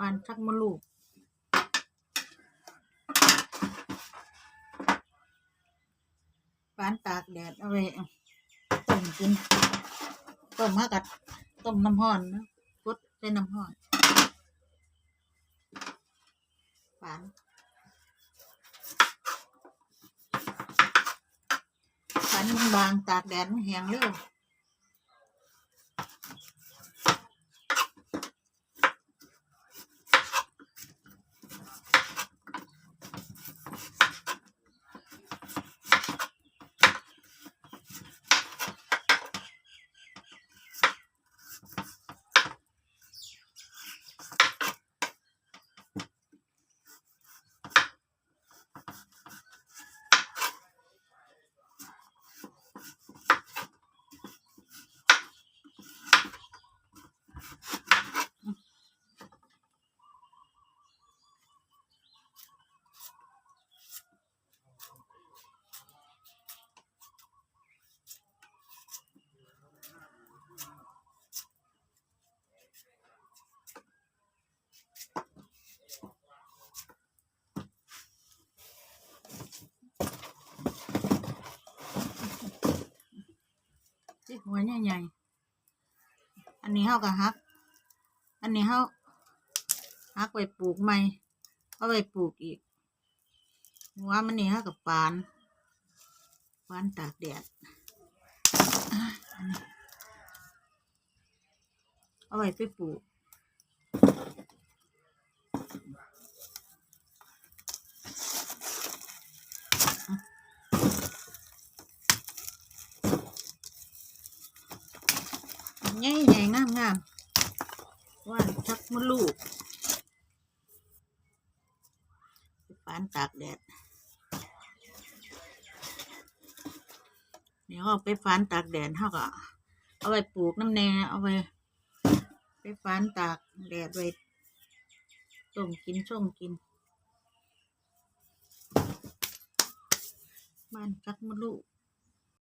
หวานชักมะลูกหวานตากแดดเอาไว้ต้มกินต้มมากัดต้มน้ำห้อนนะกดใส่น้ำห้อนหวานหวานบางตากแดดมันแห้งเร็ว จิหัวใหญ่ๆ อันนี้เฮาก็ฮัก อันนี้เฮาฮักไปปลูกใหม่เอาไปปลูกอีก หัวมันนี่เฮากับปานปานตากแดดเอาไปไปปลูก ใหญ่ใหญ่งามงามว่านชักมดลูกปฟานตากแดดเดี๋ยวเอาไปฟานตากแดดเขาก็เอาไปปลูกน้ำแน่เอาไปไปฟานตากแดดไว้ต้มกินช่วงกิน บ้านชักมดลูก